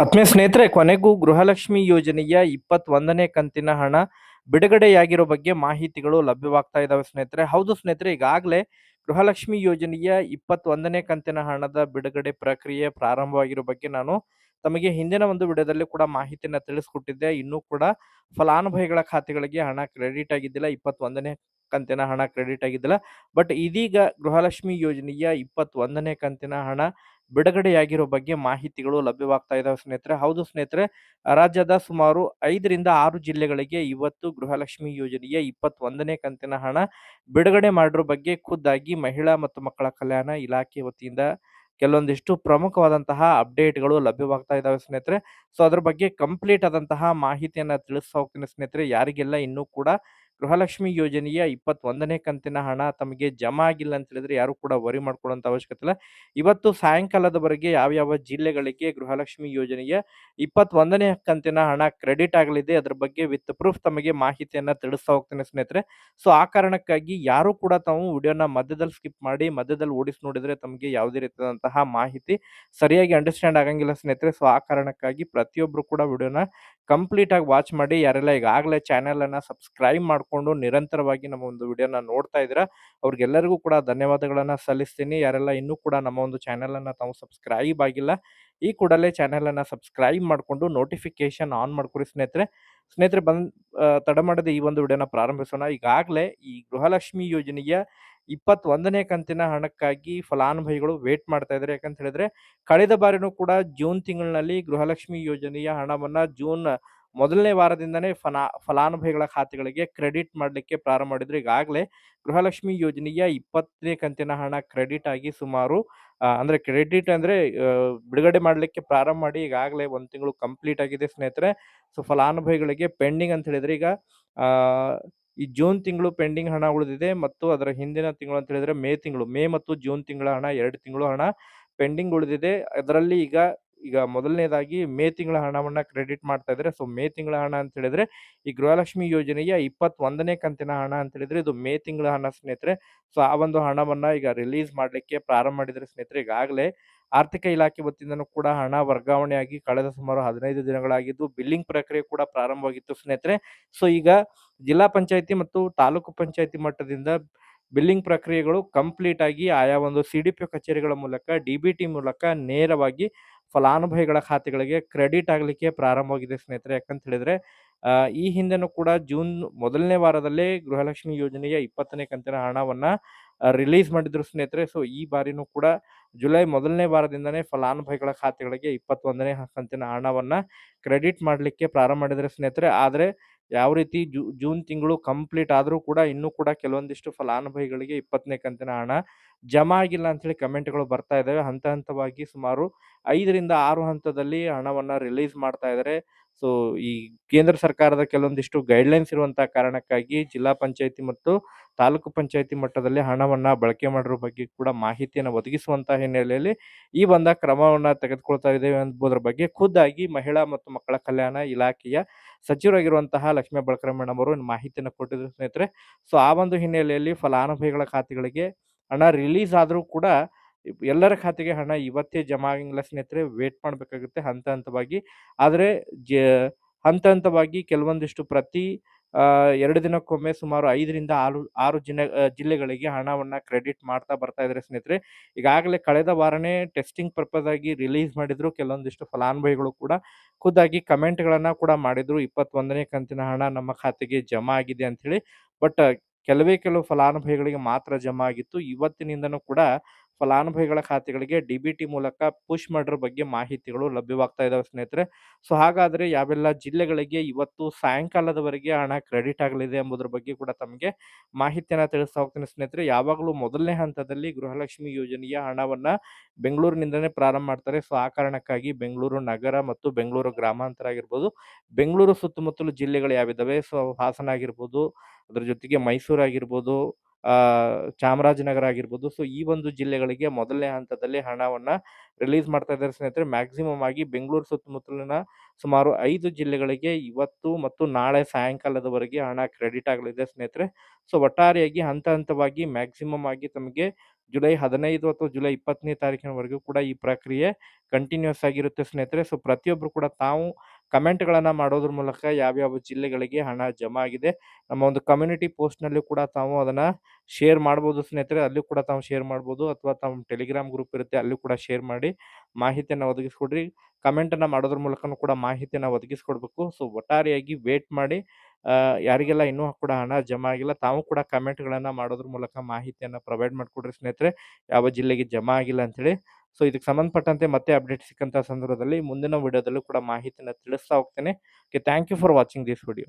ಆತ್ಮೀಯ ಸ್ನೇಹಿತರೆ, ಕೊನೆಗೂ ಗೃಹಲಕ್ಷ್ಮಿ ಯೋಜನೆಯ ಇಪ್ಪತ್ತೊಂದನೇ ಕಂತಿನ ಹಣ ಬಿಡುಗಡೆಯಾಗಿರೋ ಬಗ್ಗೆ ಮಾಹಿತಿಗಳು ಲಭ್ಯವಾಗ್ತಾ ಇದಾವೆ ಸ್ನೇಹಿತರೆ. ಹೌದು ಸ್ನೇಹಿತರೆ, ಈಗಾಗಲೇ ಗೃಹಲಕ್ಷ್ಮಿ ಯೋಜನೆಯ ಇಪ್ಪತ್ತೊಂದನೇ ಕಂತಿನ ಹಣದ ಬಿಡುಗಡೆ ಪ್ರಕ್ರಿಯೆ ಪ್ರಾರಂಭವಾಗಿರೋ ಬಗ್ಗೆ ನಾನು ತಮಗೆ ಹಿಂದಿನ ಒಂದು ವಿಡಿಯೋದಲ್ಲಿ ಕೂಡ ಮಾಹಿತಿಯನ್ನು ತಿಳಿಸ್ಕೊಟ್ಟಿದ್ದೆ. ಇನ್ನೂ ಕೂಡ ಫಲಾನುಭವಿಗಳ ಖಾತೆಗಳಿಗೆ ಹಣ ಕ್ರೆಡಿಟ್ ಆಗಿದ್ದಿಲ್ಲ, ಇಪ್ಪತ್ತೊಂದನೇ ಕಂತಿನ ಹಣ ಕ್ರೆಡಿಟ್ ಆಗಿದ್ದಿಲ್ಲ. ಬಟ್ ಇದೀಗ ಗೃಹಲಕ್ಷ್ಮಿ ಯೋಜನೆಯ ಇಪ್ಪತ್ತೊಂದನೇ ಕಂತಿನ ಹಣ ಬಿಡುಗಡೆಯಾಗಿರೋ ಬಗ್ಗೆ ಮಾಹಿತಿಗಳು ಲಭ್ಯವಾಗ್ತಾ ಇದಾವೆ ಸ್ನೇಹಿತರೆ. ಹೌದು ಸ್ನೇಹಿತರೆ, ರಾಜ್ಯದ ಸುಮಾರು ಐದರಿಂದ ಆರು ಜಿಲ್ಲೆಗಳಿಗೆ ಇವತ್ತು ಗೃಹಲಕ್ಷ್ಮಿ ಯೋಜನೆಯ ಇಪ್ಪತ್ತೊಂದನೇ ಕಂತಿನ ಹಣ ಬಿಡುಗಡೆ ಮಾಡಿರೋ ಬಗ್ಗೆ ಖುದ್ದಾಗಿ ಮಹಿಳಾ ಮತ್ತು ಮಕ್ಕಳ ಕಲ್ಯಾಣ ಇಲಾಖೆ ವತಿಯಿಂದ ಕೆಲವೊಂದಿಷ್ಟು ಪ್ರಮುಖವಾದಂತಹ ಅಪ್ಡೇಟ್ಗಳು ಲಭ್ಯವಾಗ್ತಾ ಇದ್ದಾವೆ ಸ್ನೇಹಿತರೆ. ಸೊ, ಅದ್ರ ಬಗ್ಗೆ ಕಂಪ್ಲೀಟ್ ಆದಂತಹ ಮಾಹಿತಿಯನ್ನು ತಿಳಿಸ್ತಾ ಹೋಗ್ತೀನಿ ಸ್ನೇಹಿತರೆ. ಯಾರಿಗೆಲ್ಲ ಇನ್ನೂ ಕೂಡ ಗೃಹಲಕ್ಷ್ಮಿ ಯೋಜನೆಯ ಇಪ್ಪತ್ತೊಂದನೇ ಕಂತಿನ ಹಣ ತಮಗೆ ಜಮಾ ಆಗಿಲ್ಲ ಅಂತ ಹೇಳಿದ್ರೆ ಯಾರು ಕೂಡ ವರಿ ಮಾಡ್ಕೊಳ್ಳೋಂಥ ಅವಶ್ಯಕತೆ ಇಲ್ಲ. ಇವತ್ತು ಸಾಯಂಕಾಲದವರೆಗೆ ಯಾವ್ಯಾವ ಜಿಲ್ಲೆಗಳಿಗೆ ಗೃಹಲಕ್ಷ್ಮಿ ಯೋಜನೆಯ ಇಪ್ಪತ್ತೊಂದನೇ ಕಂತಿನ ಹಣ ಕ್ರೆಡಿಟ್ ಆಗಲಿದೆ, ಅದ್ರ ಬಗ್ಗೆ ವಿತ್ ಪ್ರೂಫ್ ತಮಗೆ ಮಾಹಿತಿಯನ್ನ ತಿಳಿಸ್ತಾ ಹೋಗ್ತೇನೆ ಸ್ನೇಹಿತರೆ. ಸೊ, ಆ ಕಾರಣಕ್ಕಾಗಿ ಯಾರು ಕೂಡ ತಾವು ವಿಡಿಯೋನ ಮಧ್ಯದಲ್ಲಿ ಸ್ಕಿಪ್ ಮಾಡಿ, ಮಧ್ಯದಲ್ಲಿ ಓಡಿಸಿ ನೋಡಿದ್ರೆ ತಮಗೆ ಯಾವುದೇ ರೀತಿಯಾದಂತಹ ಮಾಹಿತಿ ಸರಿಯಾಗಿ ಅಂಡರ್ಸ್ಟ್ಯಾಂಡ್ ಆಗಂಗಿಲ್ಲ ಸ್ನೇಹಿತರೆ. ಸೊ, ಆ ಕಾರಣಕ್ಕಾಗಿ ಪ್ರತಿಯೊಬ್ಬರು ಕೂಡ ವಿಡಿಯೋನ ಕಂಪ್ಲೀಟ್ ಆಗಿ ವಾಚ್ ಮಾಡಿ. ಯಾರೆಲ್ಲ ಈಗಾಗಲೇ ಚಾನೆಲ್ ಅನ್ನ ಸಬ್ಸ್ಕ್ರೈಬ್ ಮಾಡಿಕೊಂಡು ನಿರಂತರವಾಗಿ ನಮ್ಮ ಒಂದು ವಿಡಿಯೋನ ನೋಡ್ತಾ ಇದ್ದೀರಾ. ಅವ್ರಿಗೆಲ್ಲರಿಗೂ ಕೂಡ ಧನ್ಯವಾದಗಳನ್ನು ಸಲ್ಲಿಸ್ತೀನಿ. ಯಾರೆಲ್ಲ ಇನ್ನೂ ಕೂಡ ನಮ್ಮ ಒಂದು ಚಾನೆಲ್ ಅನ್ನ ತಾವು ಸಬ್ಸ್ಕ್ರೈಬ್ ಆಗಿಲ್ಲ, ಈ ಕೂಡಲೇ ಚಾನೆಲ್ ಅನ್ನ ಸಬ್ಸ್ಕ್ರೈಬ್ ಮಾಡಿಕೊಂಡು ನೋಟಿಫಿಕೇಶನ್ ಆನ್ ಮಾಡ್ಕೊಡಿ ಸ್ನೇಹಿತರೆ. ಸ್ನೇಹಿತರೆ ಬಂದ್ ತಡ ಮಾಡದೆ ಈ ಒಂದು ವಿಡಿಯೋನ ಪ್ರಾರಂಭಿಸೋಣ. ಈಗಾಗಲೇ ಈ ಗೃಹಲಕ್ಷ್ಮಿ ಯೋಜನೆಯ ಇಪ್ಪತ್ತೊಂದನೇ ಕಂತಿನ ಹಣಕ್ಕಾಗಿ ಫಲಾನುಭವಿಗಳು ವೇಟ್ ಮಾಡ್ತಾ ಇದ್ದಾರೆ. ಯಾಕಂತ ಹೇಳಿದ್ರೆ, ಕಳೆದ ಬಾರಿನೂ ಕೂಡ ಜೂನ್ ತಿಂಗಳಿನಲ್ಲಿ ಗೃಹಲಕ್ಷ್ಮಿ ಯೋಜನೆಯ ಹಣವನ್ನ ಜೂನ್ ಮೊದಲನೇ ವಾರದಿಂದನೇ ಫಲಾ ಫಲಾನುಭವಿಗಳ ಖಾತೆಗಳಿಗೆ ಕ್ರೆಡಿಟ್ ಮಾಡಲಿಕ್ಕೆ ಪ್ರಾರಂಭ ಮಾಡಿದ್ರು. ಈಗಾಗಲೇ ಗೃಹಲಕ್ಷ್ಮಿ ಯೋಜನೆಯ ಇಪ್ಪತ್ತನೇ ಕಂತಿನ ಹಣ ಕ್ರೆಡಿಟ್ ಆಗಿ ಸುಮಾರು ಅಂದ್ರೆ ಕ್ರೆಡಿಟ್ ಅಂದ್ರೆ ಬಿಡುಗಡೆ ಮಾಡಲಿಕ್ಕೆ ಪ್ರಾರಂಭ ಮಾಡಿ ಈಗಾಗಲೇ ಒಂದು ತಿಂಗಳು ಕಂಪ್ಲೀಟ್ ಆಗಿದೆ ಸ್ನೇಹಿತರೆ. ಸೊ, ಫಲಾನುಭವಿಗಳಿಗೆ ಪೆಂಡಿಂಗ್ ಅಂತ ಹೇಳಿದ್ರೆ ಈಗ ಈ ಜೂನ್ ತಿಂಗಳು ಪೆಂಡಿಂಗ್ ಹಣ ಉಳಿದಿದೆ ಮತ್ತು ಅದರ ಹಿಂದಿನ ತಿಂಗಳು ಅಂತ ಹೇಳಿದ್ರೆ ಮೇ ತಿಂಗಳು, ಮೇ ಮತ್ತು ಜೂನ್ ತಿಂಗಳ ಹಣ, ಎರಡು ತಿಂಗಳು ಹಣ ಪೆಂಡಿಂಗ್ ಉಳಿದಿದೆ. ಅದರಲ್ಲಿ ಈಗ ಈಗ ಮೊದಲನೇದಾಗಿ ಮೇ ತಿಂಗಳ ಹಣವನ್ನು ಕ್ರೆಡಿಟ್ ಮಾಡ್ತಾ ಇದ್ದಾರೆ ಸೊ ಮೇ ತಿಂಗಳ ಹಣ ಅಂತ ಹೇಳಿದ್ರೆ, ಈ ಗೃಹಲಕ್ಷ್ಮಿ ಯೋಜನೆಯ ಇಪ್ಪತ್ತೊಂದನೇ ಕಂತಿನ ಹಣ ಅಂತ ಹೇಳಿದ್ರೆ, ಇದು ಮೇ ತಿಂಗಳ ಹಣ ಸ್ನೇಹಿತರೆ. ಸೊ ಆ ಒಂದು ಹಣವನ್ನು ಈಗ ರಿಲೀಸ್ ಮಾಡಲಿಕ್ಕೆ ಪ್ರಾರಂಭ ಮಾಡಿದರೆ ಸ್ನೇಹಿತರೆ, ಈಗಾಗಲೇ ಆರ್ಥಿಕ ಇಲಾಖೆ ವತಿಯಿಂದನೂ ಕೂಡ ಹಣ ವರ್ಗಾವಣೆಯಾಗಿ ಕಳೆದ ಸುಮಾರು ಹದಿನೈದು ದಿನಗಳಾಗಿದ್ದು ಬಿಲ್ಲಿಂಗ್ ಪ್ರಕ್ರಿಯೆ ಕೂಡ ಪ್ರಾರಂಭವಾಗಿತ್ತು ಸ್ನೇಹಿತರೆ. ಸೊ ಈಗ ಜಿಲ್ಲಾ ಪಂಚಾಯತಿ ಮತ್ತು ತಾಲೂಕು ಪಂಚಾಯತಿ ಮಟ್ಟದಿಂದ ಬಿಲ್ಲಿಂಗ್ ಪ್ರಕ್ರಿಯೆಗಳು ಕಂಪ್ಲೀಟ್ ಆಗಿ ಆಯಾ ಒಂದು ಸಿ ಡಿ ಪಿ ಕಚೇರಿಗಳ ಮೂಲಕ ಡಿ ಬಿ ಟಿ ಮೂಲಕ ನೇರವಾಗಿ ಫಲಾನುಭವಿಗಳ ಖಾತೆಗಳಿಗೆ ಕ್ರೆಡಿಟ್ ಆಗಲಿಕ್ಕೆ ಪ್ರಾರಂಭವಾಗಿದೆ ಸ್ನೇಹಿತರೆ. ಯಾಕಂತ ಹೇಳಿದ್ರೆ ಈ ಹಿಂದೆನೂ ಕೂಡ ಜೂನ್ ಮೊದಲನೇ ವಾರದಲ್ಲೇ ಗೃಹಲಕ್ಷ್ಮಿ ಯೋಜನೆಯ ಇಪ್ಪತ್ತನೇ ಕಂತಿನ ಹಣವನ್ನ ರಿಲೀಸ್ ಮಾಡಿದ್ರು ಸ್ನೇಹಿತರೆ. ಸೊ, ಈ ಬಾರಿನೂ ಕೂಡ ಜುಲೈ ಮೊದಲನೇ ವಾರದಿಂದನೇ ಫಲಾನುಭವಿಗಳ ಖಾತೆಗಳಿಗೆ ಇಪ್ಪತ್ತೊಂದನೇ ಕಂತಿನ ಹಣವನ್ನ ಕ್ರೆಡಿಟ್ ಮಾಡಲಿಕ್ಕೆ ಪ್ರಾರಂಭ ಮಾಡಿದ್ರೆ ಸ್ನೇಹಿತರೆ. ಆದರೆ ಯಾವ ರೀತಿ ಜೂನ್ ತಿಂಗಳು ಕಂಪ್ಲೀಟ್ ಆದರೂ ಕೂಡ ಇನ್ನೂ ಕೂಡ ಕೆಲವೊಂದಿಷ್ಟು ಫಲಾನುಭವಿಗಳಿಗೆ ಇಪ್ಪತ್ತನೇ ಕಂತಿನ ಹಣ ಜಮಾ ಆಗಿಲ್ಲ ಅಂತೇಳಿ ಕಮೆಂಟ್ಗಳು ಬರ್ತಾ ಇದ್ದಾವೆ ಹಂತ ಹಂತವಾಗಿ ಸುಮಾರು ಐದರಿಂದ ಆರು ಹಂತದಲ್ಲಿ ಹಣವನ್ನ ರಿಲೀಸ್ ಮಾಡ್ತಾ ಇದ್ದಾರೆ ಸೊ, ಈ ಕೇಂದ್ರ ಸರ್ಕಾರದ ಕೆಲವೊಂದಿಷ್ಟು ಗೈಡ್ಲೈನ್ಸ್ ಇರುವಂತಹ ಕಾರಣಕ್ಕಾಗಿ ಜಿಲ್ಲಾ ಪಂಚಾಯತಿ ಮತ್ತು ತಾಲೂಕು ಪಂಚಾಯತಿ ಮಟ್ಟದಲ್ಲಿ ಹಣವನ್ನ ಬಳಕೆ ಮಾಡಿರೋ ಬಗ್ಗೆ ಕೂಡ ಮಾಹಿತಿಯನ್ನು ಒದಗಿಸುವಂತಹ ಹಿನ್ನೆಲೆಯಲ್ಲಿ ಈ ಒಂದು ಕ್ರಮವನ್ನ ತೆಗೆದುಕೊಳ್ತಾ ಇದ್ದೇವೆ ಎಂಬುದರ ಬಗ್ಗೆ ಖುದ್ದಾಗಿ ಮಹಿಳಾ ಮತ್ತು ಮಕ್ಕಳ ಕಲ್ಯಾಣ ಇಲಾಖೆಯ ಸಚಿವರಾಗಿರುವಂತಹ ಲಕ್ಷ್ಮೀ ಮೇಡಮ್ ಅವರು ಮಾಹಿತಿಯನ್ನು ಕೊಟ್ಟಿದ್ರು ಸ್ನೇಹಿತರೆ. ಸೊ, ಆ ಒಂದು ಹಿನ್ನೆಲೆಯಲ್ಲಿ ಫಲಾನುಭವಿಗಳ ಖಾತೆಗಳಿಗೆ ಹಣ ರಿಲೀಸ್ ಆದರೂ ಕೂಡ ಎಲ್ಲರ ಖಾತೆಗೆ ಹಣ ಇವತ್ತೇ ಜಮಾ ಆಗಿಲ್ಲ ಸ್ನೇಹಿತರೆ ವೇಟ್ ಮಾಡಬೇಕಾಗುತ್ತೆ ಹಂತ ಹಂತವಾಗಿ. ಆದರೆ ಜ ಹಂತ ಹಂತವಾಗಿ ಕೆಲವೊಂದಿಷ್ಟು ಪ್ರತಿ ಎರಡು ದಿನಕ್ಕೊಮ್ಮೆ ಸುಮಾರು ಐದರಿಂದ ಆರು ಆರು ಜಿಲ್ಲೆ ಜಿಲ್ಲೆಗಳಿಗೆ ಹಣವನ್ನು ಕ್ರೆಡಿಟ್ ಮಾಡ್ತಾ ಬರ್ತಾ ಇದ್ದಾರೆ ಸ್ನೇಹಿತರೆ, ಈಗಾಗಲೇ ಕಳೆದ ವಾರನೇ ಟೆಸ್ಟಿಂಗ್ ಪರ್ಪಸ್ ಆಗಿ ರಿಲೀಸ್ ಮಾಡಿದ್ರು. ಕೆಲವೊಂದಿಷ್ಟು ಫಲಾನುಭವಿಗಳು ಕೂಡ ಖುದ್ದಾಗಿ ಕಮೆಂಟ್ಗಳನ್ನು ಕೂಡ ಮಾಡಿದ್ರು. ಇಪ್ಪತ್ತೊಂದನೇ ಕಂತಿನ ಹಣ ನಮ್ಮ ಖಾತೆಗೆ ಜಮಾ ಆಗಿದೆ ಅಂಥೇಳಿ ಬಟ್, ಕೆಲವೇ ಕೆಲವು ಫಲಾನುಭವಿಗಳಿಗೆ ಮಾತ್ರ ಜಮಾ ಆಗಿತ್ತು. ಇವತ್ತಿನಿಂದನೂ ಕೂಡ ಫಲಾನುಭವಿಗಳ ಖಾತೆಗಳಿಗೆ ಡಿ ಬಿ ಟಿ ಮೂಲಕ ಪುಷ್ ಮಾಡಿರೋ ಬಗ್ಗೆ ಮಾಹಿತಿಗಳು ಲಭ್ಯವಾಗ್ತಾ ಇದಾವೆ ಸ್ನೇಹಿತರೆ. ಸೊ, ಹಾಗಾದ್ರೆ ಯಾವೆಲ್ಲ ಜಿಲ್ಲೆಗಳಿಗೆ ಇವತ್ತು ಸಾಯಂಕಾಲದವರೆಗೆ ಹಣ ಕ್ರೆಡಿಟ್ ಆಗಲಿದೆ ಎಂಬುದರ ಬಗ್ಗೆ ಕೂಡ ತಮಗೆ ಮಾಹಿತಿಯನ್ನು ತಿಳಿಸ್ತಾ ಹೋಗ್ತೀನಿ ಸ್ನೇಹಿತರೆ. ಯಾವಾಗಲೂ ಮೊದಲನೇ ಹಂತದಲ್ಲಿ ಗೃಹಲಕ್ಷ್ಮಿ ಯೋಜನೆಯ ಹಣವನ್ನ ಬೆಂಗಳೂರಿನಿಂದನೇ ಪ್ರಾರಂಭ ಮಾಡ್ತಾರೆ. ಸೊ, ಆ ಕಾರಣಕ್ಕಾಗಿ ಬೆಂಗಳೂರು ನಗರ ಮತ್ತು ಬೆಂಗಳೂರು ಗ್ರಾಮಾಂತರ ಆಗಿರ್ಬೋದು, ಬೆಂಗಳೂರು ಸುತ್ತಮುತ್ತಲು ಜಿಲ್ಲೆಗಳು ಯಾವಿದ್ದಾವೆ ಸೊ, ಹಾಸನ ಆಗಿರ್ಬೋದು, ಅದ್ರ ಜೊತೆಗೆ ಮೈಸೂರು ಆಗಿರ್ಬೋದು ಚಾಮರಾಜನಗರ ಆಗಿರ್ಬೋದು. ಸೊ, ಈ ಒಂದು ಜಿಲ್ಲೆಗಳಿಗೆ ಮೊದಲನೇ ಹಂತದಲ್ಲಿ ಹಣವನ್ನು ರಿಲೀಸ್ ಮಾಡ್ತಾ ಇದ್ದಾರೆ ಸ್ನೇಹಿತರೆ. ಮ್ಯಾಕ್ಸಿಮಮ್ ಆಗಿ ಬೆಂಗಳೂರು ಸುತ್ತಮುತ್ತಲಿನ ಸುಮಾರು ಐದು ಜಿಲ್ಲೆಗಳಿಗೆ ಇವತ್ತು ಮತ್ತು ನಾಳೆ ಸಾಯಂಕಾಲದವರೆಗೆ ಹಣ ಕ್ರೆಡಿಟ್ ಆಗಲಿದೆ ಸ್ನೇಹಿತರೆ. ಸೊ, ಒಟ್ಟಾರೆಯಾಗಿ ಹಂತ ಹಂತವಾಗಿ ಮ್ಯಾಕ್ಸಿಮಮ್ ಆಗಿ ತಮಗೆ ಜುಲೈ ಹದಿನೈದು ಅಥವಾ ಜುಲೈ ಇಪ್ಪತ್ತನೇ ತಾರೀಕಿನವರೆಗೂ ಕೂಡ ಈ ಪ್ರಕ್ರಿಯೆ ಕಂಟಿನ್ಯೂಸ್ ಆಗಿರುತ್ತೆ ಸ್ನೇಹಿತರೆ. ಸೊ ಪ್ರತಿಯೊಬ್ಬರು ಕೂಡ ತಾವು ಕಮೆಂಟ್ಗಳನ್ನು ಮಾಡೋದ್ರ ಮೂಲಕ ಯಾವ್ಯಾವ ಜಿಲ್ಲೆಗಳಿಗೆ ಹಣ ಜಮಾ ಆಗಿದೆ. ನಮ್ಮ ಒಂದು ಕಮ್ಯುನಿಟಿ ಪೋಸ್ಟ್ನಲ್ಲೂ ಕೂಡ ತಾವು ಅದನ್ನು ಶೇರ್ ಮಾಡ್ಬೋದು ಸ್ನೇಹಿತರೆ. ಅಲ್ಲಿ ಕೂಡ ತಾವು ಶೇರ್ ಮಾಡ್ಬೋದು ಅಥವಾ ತಮ್ಮ ಟೆಲಿಗ್ರಾಮ್ ಗ್ರೂಪ್ ಇರುತ್ತೆ ಅಲ್ಲಿ ಕೂಡ ಶೇರ್ ಮಾಡಿ ಮಾಹಿತಿಯನ್ನು ಒದಗಿಸ್ಕೊಡ್ರಿ. ಕಮೆಂಟನ್ನು ಮಾಡೋದ್ರ ಮೂಲಕನೂ ಕೂಡ ಮಾಹಿತಿಯನ್ನು ಒದಗಿಸ್ಕೊಡ್ಬೇಕು. ಸೊ, ಒಟ್ಟಾರೆಯಾಗಿ ವೇಟ್ ಮಾಡಿ ಯಾರಿಗೆಲ್ಲ ಇನ್ನೂ ಕೂಡ ಹಣ ಜಮಾ ಆಗಿಲ್ಲ ತಾವು ಕೂಡ ಕಮೆಂಟ್ಗಳನ್ನು ಮಾಡೋದ್ರ ಮೂಲಕ ಮಾಹಿತಿಯನ್ನು ಪ್ರೊವೈಡ್ ಮಾಡಿಕೊಡ್ರಿ ಸ್ನೇಹಿತರೆ. ಯಾವ ಜಿಲ್ಲೆಗೆ ಜಮಾ ಆಗಿಲ್ಲ ಅಂತೇಳಿ ಸೊ ಇದಕ್ಕೆ ಸಂಬಂಧಪಟ್ಟಂತೆ ಮತ್ತೆ ಅಪ್ಡೇಟ್ ಸಿಕ್ಕಂಥ ಸಂದರ್ಭದಲ್ಲಿ ಮುಂದಿನ ವಿಡಿಯೋದಲ್ಲೂ ಕೂಡ ಮಾಹಿತಿಯನ್ನು ತಿಳಿಸ್ತಾ ಹೋಗ್ತೇನೆ. Okay thank you for watching this video